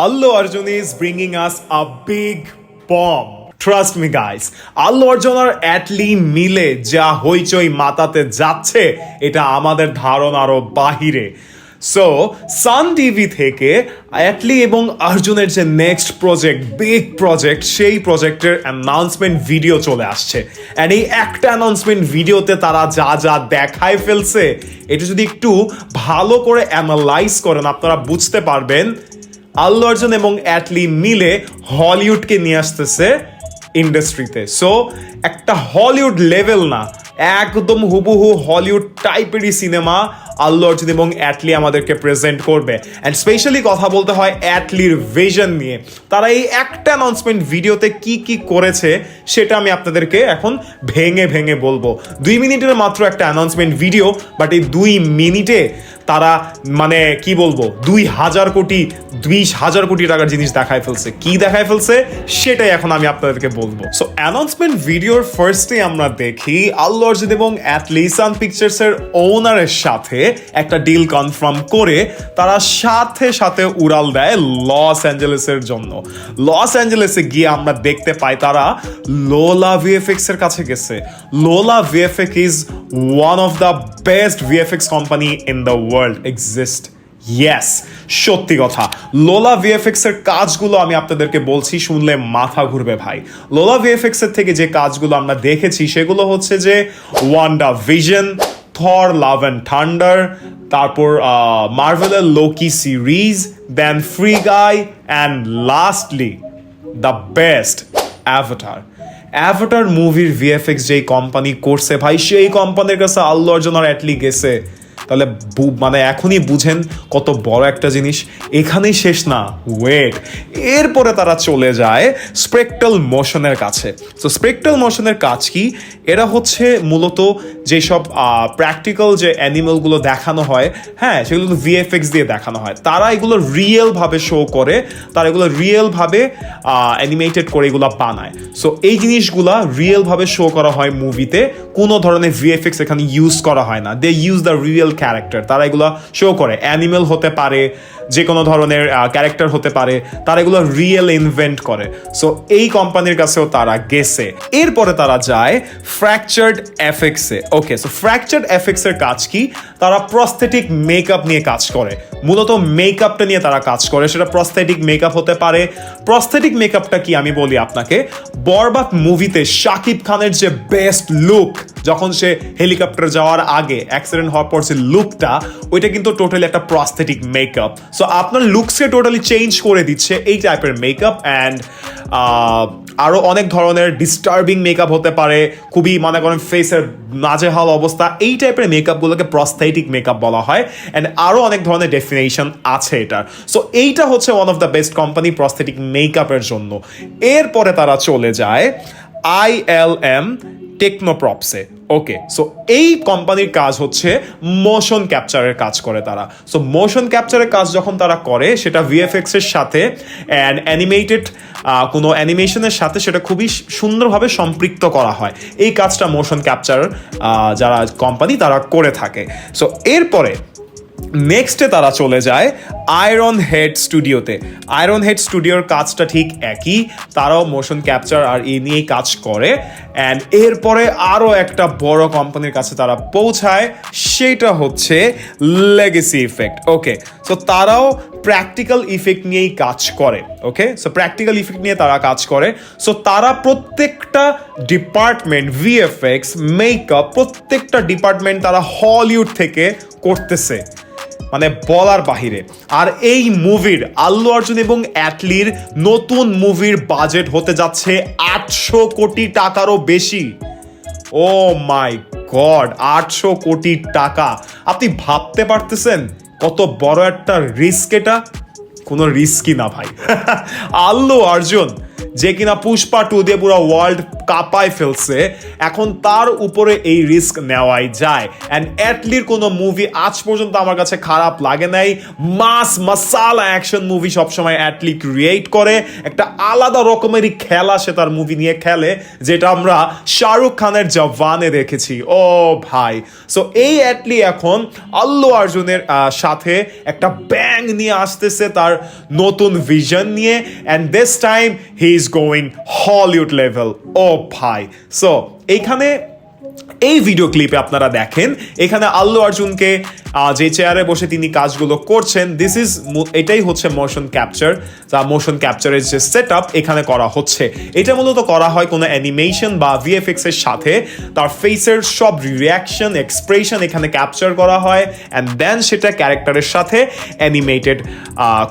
Allu Arjun is bringing us a big bomb. Trust me guys Allu Arjun আর অ্যাটলি মিলে যা হইচই মাতাতে যাচ্ছে, এটা আমাদের ধারণারও বাহিরে। সো সান টিভি থেকে অ্যাটলি এবং অর্জুনের যে নেক্সট প্রজেক্ট বিগ প্রজেক্ট সেই প্রজেক্টের অ্যানাউন্সমেন্ট ভিডিও চলে আসছে। অ্যান্ড এই একটা অ্যানাউন্সমেন্ট ভিডিওতে তারা যা যা দেখায় ফেলছে, এটা যদি একটু ভালো করে অ্যানালাইজ করেন, আপনারা বুঝতে পারবেন আল্লু অর্জুন এবং অ্যাটলি মিলে হলিউডকে নিয়ে আসতেছে ইন্ডাস্ট্রিতে। সো একটা হলিউড লেভেল না, একদম হুবহু হলিউড টাইপেরই সিনেমা আল্লু অর্জুন এবং অ্যাটলি আমাদেরকে প্রেজেন্ট করবে। অ্যান্ড স্পেশালি কথা বলতে হয় অ্যাটলির ভিশন নিয়ে। তারা এই একটা অ্যানাউন্সমেন্ট ভিডিওতে কি কি করেছে সেটা আমি আপনাদেরকে এখন ভেঙে ভেঙে বলব। দুই মিনিটের মাত্র একটা অ্যানাউন্সমেন্ট ভিডিও বাট এই দুই মিনিটে তারা মানে কি বলব, দুই হাজার কোটি বিশ হাজার কোটি টাকার জিনিস দেখায় ফেলছে। কি দেখায় ফেলছে? সেটাই এখন আমি আপনাদেরকে বলব। সো অ্যানাউন্সমেন্ট ভিডিওর ফার্স্টে আমরা দেখি আল্লু অর্জুন এবং অ্যাটলি সান পিকচার্স এর ওনারের সাথে একটা ডিল কনফার্ম করে তারা সাথে সাথে উড়াল দেয় লস অ্যাঞ্জেলেসের জন্য। লস অ্যাঞ্জেলেসে গিয়ে আমরা দেখতে পাই তারা লোলা ভিএফএক্স এর কাছে গেছে। Lola VFX is one of the best VFX company in the world exist. Yes সত্যি কথা। লোলা ভিএফএক্স এর কাজগুলো আমি আপনাদেরকে বলছি, শুনলে মাথা ঘুরবে ভাই। লোলা ভিএফএক্স এর থেকে যে কাজগুলো আমরা দেখেছি, সেগুলো হচ্ছে যে Wanda Vision Thor love and thunder তারপর মার্ভেলের Loki series then free guy and lastly the best avatar avatar মুভির ভিএফএক্স যেই কোম্পানি করছে ভাই, সেই কোম্পানির কাছে আল্লু অর্জন আর অ্যাটলি গেছে। তাহলে মানে এখনই বুঝেন কত বড় একটা জিনিস। এখানেই শেষ না ওয়েট এরপরে তারা চলে যায় স্পেকটাল মোশনের কাছে। তো স্পেকটাল মোশনের কাজ কি? এরা হচ্ছে মূলত যেসব প্র্যাকটিক্যাল যে অ্যানিমেলগুলো দেখানো হয় হ্যাঁ সেগুলো তো ভিএফএক্স দিয়ে দেখানো হয়। তারা এগুলো রিয়েলভাবে শো করে, তারা এগুলো রিয়েলভাবে অ্যানিমেটেড করে এগুলো বানায়। সো এই জিনিসগুলা রিয়েলভাবে শো করা হয় মুভিতে কোনো ধরনের ভিএফএক্স এখানে ইউজ করা হয় না। They use the real character তারা এগুলো শো করে। অ্যানিমেল হতে পারে যে কোনো ধরনের ক্যারেক্টার হতে পারে, তারা এগুলো রিয়েল ইনভেন্ট করে। সো এই কোম্পানির কাছেও তারা গেছে। এরপরে তারা যায় ফ্র্যাকচার্ড এফেক্সে ওকে সো ফ্র্যাকচার্ড এফেক্সের কাজ কি? তারা প্রস্থেটিক মেকআপ নিয়ে কাজ করে। মূলত মেকআপটা নিয়ে তারা কাজ করে। সেটা প্রস্থেটিক মেকআপ হতে পারে। প্রস্থেটিক মেকআপটা কি আমি বলি আপনাকে? বরবাদ মুভিতে শাকিব খানের যে বেস্ট লুক যখন সে হেলিকপ্টার যাওয়ার আগে অ্যাক্সিডেন্ট হওয়ার পর যে লুকটা ওইটা কিন্তু টোটালি একটা প্রস্থেটিক মেকআপ সো আপনার লুকসকে টোটালি চেঞ্জ করে দিচ্ছে এই টাইপের মেকআপ অ্যান্ড আরও অনেক ধরনের ডিস্টার্বিং মেকআপ হতে পারে, খুবই মনে করেন ফেসের নাজেহাল অবস্থা, এই টাইপের মেকআপগুলোকে প্রস্থেটিক মেকআপ বলা হয় অ্যান্ড আরও অনেক ধরনের ডেফিনেশন আছে এটার। সো এইটা হচ্ছে one of the best company prosthetic মেকআপের জন্য। এরপরে তারা চলে যায় আই এল এম টেকনোপ্রপসে ওকে সো এই কোম্পানির কাজ হচ্ছে মোশন ক্যাপচারের কাজ করে তারা। সো মোশন ক্যাপচারের কাজ যখন তারা করে, সেটা ভিএফএক্স এর সাথে অ্যান্ড অ্যানিমেটেড কোনো অ্যানিমেশনের সাথে সেটা খুবই সুন্দরভাবে সম্পৃক্ত করা হয়। এই কাজটা মোশন ক্যাপচার যারা কোম্পানি তারা করে থাকে। সো এরপরে নেক্সটে তারা চলে যায় আয়রন হেড স্টুডিওতে আয়রন হেড স্টুডিওর কাজটা ঠিক একই, তারাও মোশন ক্যাপচার আর এই নিয়েই কাজ করে। অ্যান্ড এরপরে আরও একটা বড় কোম্পানির কাছে তারা পৌঁছায়, সেটা হচ্ছে লেগেসি ইফেক্ট ওকে সো তারাও প্র্যাকটিক্যাল ইফেক্ট নিয়েই কাজ করে। ওকে সো প্র্যাকটিক্যাল ইফেক্ট নিয়ে তারা কাজ করে। সো তারা প্রত্যেকটা ডিপার্টমেন্ট ভিএফএক্স মেকআপ প্রত্যেকটা ডিপার্টমেন্ট তারা হলিউড থেকে করতেছে। মানে বলার বাহিরে। আর এই মুভির আল্লু অর্জুন এবং অ্যাটলির নতুন মুভির বাজেট হতে যাচ্ছে আটশো কোটি টাকারও বেশি। ও মাই গড, আটশো কোটি টাকা। আপনি ভাবতে পারতেছেন কত বড় একটা রিস্ক এটা? কোনো রিস্কই না ভাই। আল্লু অর্জুন যে কিনা পুষ্পা টু দিয়ে পুরো ওয়ার্ল্ড কাঁপায় ফেলছে, এখন তার উপরে এই রিস্ক নেওয়াই যায়। অ্যান্ড অ্যাটলির কোনো মুভি আজ পর্যন্ত আমার কাছে খারাপ লাগে নাই। মাস মাসালা অ্যাকশন মুভি সবসময় অ্যাটলি ক্রিয়েট করে। একটা আলাদা রকমেরই খেলা সে তার মুভি নিয়ে খেলে, যেটা আমরা শাহরুখ খানের জওয়ানে দেখেছি। ও ভাই। সো এই অ্যাটলি এখন আল্লু অর্জুনের সাথে একটা ব্যাং নিয়ে আসতেছে তার নতুন ভিশন নিয়ে। And this time he is going Hollywood level ও ভাই। সো এইখানে এই ভিডিও ক্লিপে আপনারা দেখেন, এখানে আল্লু অর্জুনকে যে চেয়ারে বসে তিনি কাজগুলো করছেন। দিস ইজ এটাই হচ্ছে মোশন ক্যাপচার যা মোশন ক্যাপচারের যে সেট এখানে করা হচ্ছে। এটা মূলত করা হয় কোনো অ্যানিমেশন বা ভিএফএক্স এর সাথে। তার ফেসের সব রিয়াকশন এক্সপ্রেশন এখানে ক্যাপচার করা হয় অ্যান্ড দেন সেটা ক্যারেক্টারের সাথে অ্যানিমেটেড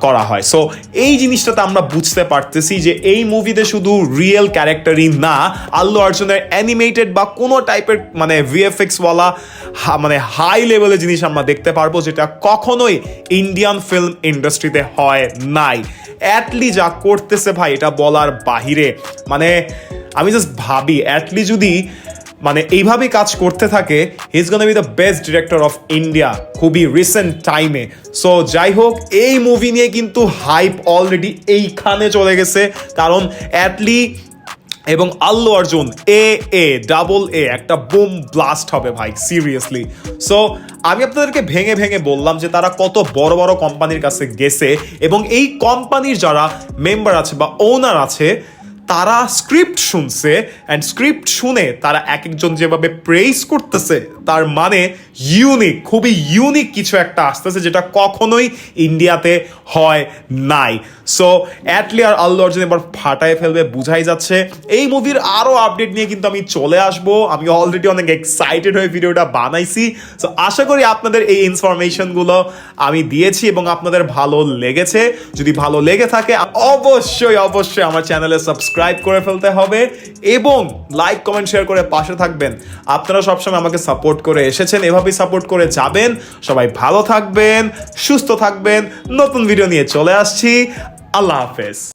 করা হয়। সো এই জিনিসটাতে আমরা বুঝতে পারতেছি যে এই মুভিতে শুধু রিয়েল ক্যারেক্টারই না, আল্লু অর্জুনের অ্যানিমেটেড বা কোনো টাইপের মানে ভিএফএক্স ওয়ালা হা- মানে হাই লেভেলের জিনিস আমরা দেখতে পারব যেটা কখনোই ইন্ডিয়ান ফিল্ম ইন্ডাস্ট্রিতে হয় নাই। অ্যাটলি যা করতেছে ভাই, এটা বলার বাহিরে। মানে আমি জাস্ট ভাবি অ্যাটলি যদি মানে এইভাবেই কাজ করতে থাকে he is gonna be the best director of India খুবই রিসেন্ট টাইমে সো যাই হোক, এই মুভি নিয়ে কিন্তু হাইপ অলরেডি এইখানে চলে গেছে। কারণ অ্যাটলি এবং Allu Arjun A A double A একটা বুম ব্লাস্ট হবে ভাই সিরিয়াসলি সো আমি আপনাদেরকে ভেঙে ভেঙে বললাম যে তারা কত বড় বড় কোম্পানির কাছে গেছে এবং এই কোম্পানির যারা মেম্বার আছে বা ওনার আছে তারা স্ক্রিপ্ট শুনছে অ্যান্ড স্ক্রিপ্ট শুনে তারা এক একজন যেভাবে প্রেস করতেছে, তার মানে ইউনিক খুবই ইউনিক কিছু একটা আসতেছে যেটা কখনোই ইন্ডিয়াতে হয় নাই। সো অ্যাটলি আর আল্লু অর্জুন এবার ফাটায় ফেলবে, বুঝাই যাচ্ছে। এই মুভির আরও আপডেট নিয়ে কিন্তু আমি চলে আসব। আমি অলরেডি অনেক এক্সাইটেড হয়ে ভিডিওটা বানাইছি। সো আশা করি আপনাদের এই ইনফরমেশনগুলো আমি দিয়েছি এবং আপনাদের ভালো লেগেছে। যদি ভালো লেগে থাকে, অবশ্যই অবশ্যই আমার চ্যানেলে সাবস্ক্রাইব করে ফেলতে হবে এবং লাইক, কমেন্ট, শেয়ার করে পাশে থাকবেন। আপনারা সবসময় আমাকে সাপোর্ট করে এসেছেন, এভাবেই সাপোর্ট করে যাবেন। সবাই ভালো থাকবেন, সুস্থ থাকবেন। নতুন ভিডিও নিয়ে চলে আসছি। আল্লাহ হাফেজ।